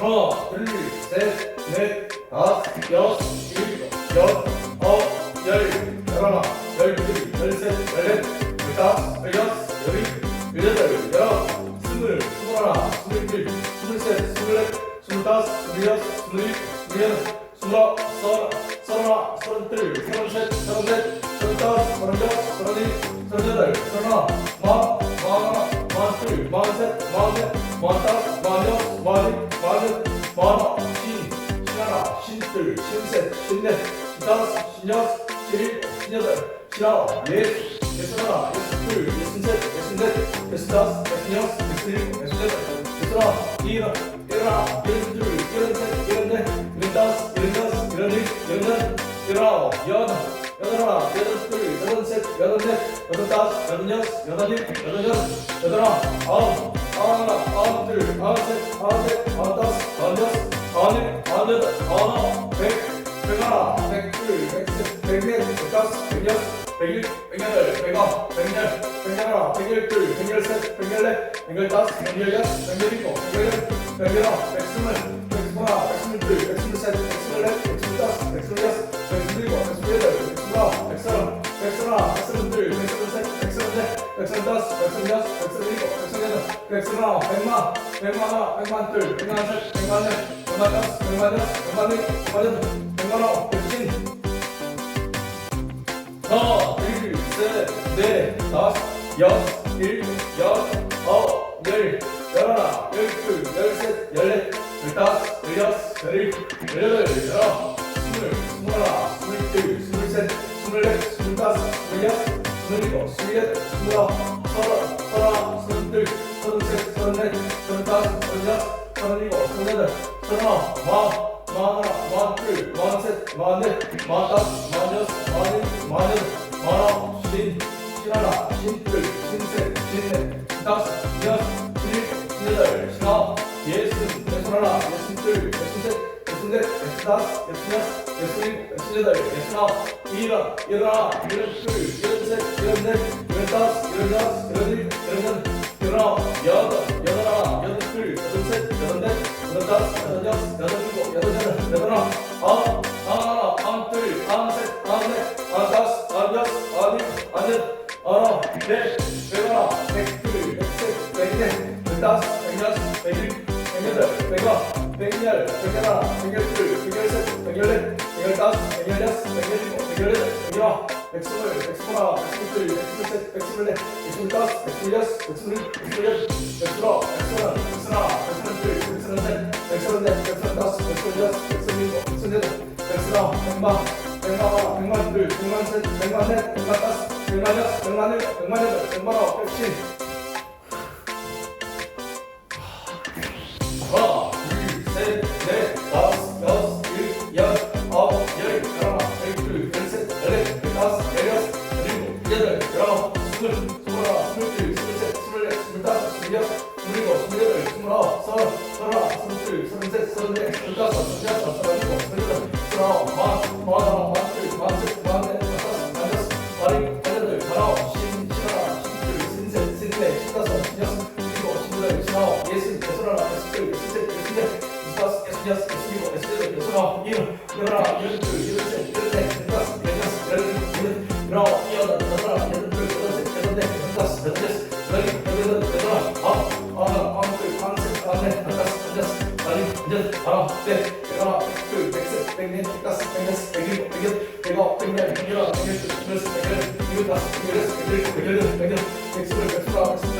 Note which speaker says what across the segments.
Speaker 1: 하나, 둘, 셋, 넷, 다섯, 여섯, 일곱, 여덟, 아홉, 열, 열하나, 열둘, 열셋, 열넷, 열다섯, 열여섯, 열일곱, 열여덟, 열아홉, 스물, 스물하나, 스물둘, 스물셋, 스물넷, 스물다섯, 스물여섯, 스물일곱, 스물여덟, 스물아홉, 서른, 서른하나, 서른둘, 서른셋, 서른넷, 서른다섯, 서른여섯, 서른일곱, 서른여덟, 서른하나, 마흔, 마흔하나, 마흔둘, 마흔셋, 마흔넷, 마흔다섯, 마흔여섯, 마흔일곱, 마흔여덟, 마흔아홉, 쉰, 쉰하나, 쉰둘, 쉰셋, 쉰넷, 쉰다섯, 쉰여섯, 쉰일곱, 쉰여덟, 쉰아홉, 예순, 예순하나, 예순둘, 예순셋, 예순넷, 예순다섯, 예순여섯, 예순일곱, 예순여덟, 예순아홉, 일흔, 일흔하나, 일흔둘, 일흔셋, 일흔넷, 일흔다섯, 일흔여섯, 일흔일곱, 일흔여덟, 일흔아홉, 여덟, 여덟 하나, 여덟 둘, 여덟 셋, 여덟 넷, 여덟 다섯, 여덟 여섯, 여덟일곱, 여덟여덟, 여덟 아홉, 아홉, 아흔하나, 아흔둘, 아흔셋, 아흔넷, 아흔다섯, 아흔여섯, 아흔일곱, 아흔여덟, 아흔아홉, 백, 백 하나, 백 둘, 백 셋, 백 넷, 백 다섯, 백 여섯, 백일곱, 백여덟, 백아홉, 백열, 백열 하나, 백열 둘, 백열 셋, 백열 넷, 백열 다섯, 백열 여섯, 백열 일곱, 백서른여섯, 백서른일곱, 백서른여덟, 백서른아홉, 백만, 백만하나, 백만둘, 백만셋, 백만넷, 백만다섯, 백만여섯, 백만일곱, 백만여덟, 백만아홉, 백신, 하나, 둘, 셋, 넷, 다섯, 여섯, 일곱, 여덟, 아홉, 열, 열하나, 열둘, 열셋, 열넷, 열다섯, 열여섯, 열일곱, 열여덟, 열아홉, 스물, 스물하나, 스물둘, 스물셋, 스물넷, 스물다섯, 스물여섯, 스물일곱, 스물여덟, 스물아홉, 여덟, 쉰아홉, 예순, 예순 하나, 예순 둘, 예순 셋, 예순 넷, 예순 다섯, 예순 여섯, 예순 일곱, 예순 여덟, 예순 아홉, 일흔, 일흔하나, 일흔 둘, 일흔 셋, 일흔 넷, 일흔 다섯, 일흔 여섯, 일흔 일곱, 일흔 여덟, 일흔 아홉, 여덟, 여덟 하나, 여덟 둘, 여덟 셋, 여덟 넷, 여덟 다섯, 여덟 여섯, 여덟 일곱, 여덟 여덟, 여덟 아홉, 아홉, 114, 115, 116, 117, 118, 119, 120, 121, 122, 123, 124, 125, 126, 127, 128, 129, 1 백만원, 백만둘, 백만셋, 백만넷, 백만다섯, 백만여섯, 백만일, 백만여덟, 백만아홉, 백십. 열아홉, 일흔하나, 일흔둘, 일흔셋, 일흔넷, 일흔다섯, 일흔여섯, 열일곱, 일흔, 열아홉, 여덟넷, 여덟다섯, 여덟여섯, 열일곱, 여덟여덟, 여덟아홉, 아홉, 아흔하나, 아흔둘, 아흔셋, 아흔넷, 아흔다섯, 아흔여섯, 아흔일곱, 여덟, 아홉, 백, 백하나, 백둘, 백셋, 백넷, 백다섯, 백여섯, 백일곱, 백여덟, 백아홉, 백열, 백열하나, 백열둘, 백여섯, 백여덟, 백여다섯, 백여섯, 백일곱, 백여덟, 백여덟, 백스물, 백스물하나, 백스물, 백스물셋,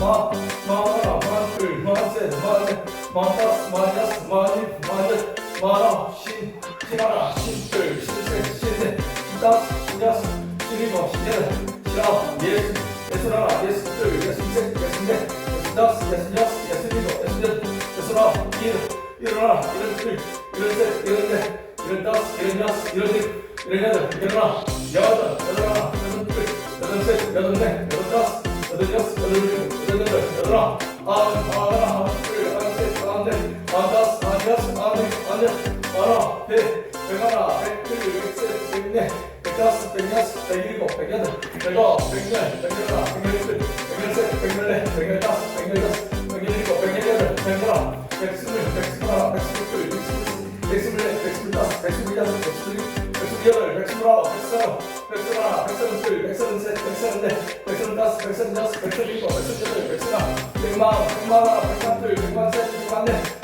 Speaker 1: 마흔, 마흔하나, 마흔둘, 마흔셋, 마흔넷, 마흔다섯, 마흔여섯, 마흔일곱, 마흔여덟, 마흔아홉, 쉰, 쉰하나, 쉰둘, 쉰셋, 쉰넷, 쉰다섯, 여섯 일곱 여덟 아홉 예순 예순 하나 예순 둘 예순 셋 예순 넷 예순 다섯 예순 여섯 예순 일곱 예순 여덟 예순 아홉 일흔 일흔 하나 일흔 둘 일흔 셋 일흔 넷 일흔 다섯 일흔 여섯 일흔 일곱 일흔 여덟 일흔 하나 여덟 여덟 하나 여덟 둘 여덟 셋 여덟 넷 여덟 다섯 여덟 여섯 여덟 일곱 아흔 다섯 아흔 여섯 아흔 일곱 아흔 여덟 하나 백 백하나 백둘 백셋 백넷 백다섯 백여섯 백일곱 백여덟 백아홉 백열 백열하나 백열둘 백열셋 백열넷 백열다섯 백열여섯 백열일곱 백열여덟 백열하나 백스물 백스물하나 백스물둘 백스물 백스물넷 백스물다섯 백스물여섯 백스물일 곱 백스물여덟 백스물아홉 백스흔 백스흔하나 백스흔둘 백스흔셋 백스흔넷 백스흔다섯 백스흔여섯 백스흔일곱 백스흔여덟 백스흔아홉 백만 백만하나 백만둘 백만셋 백만넷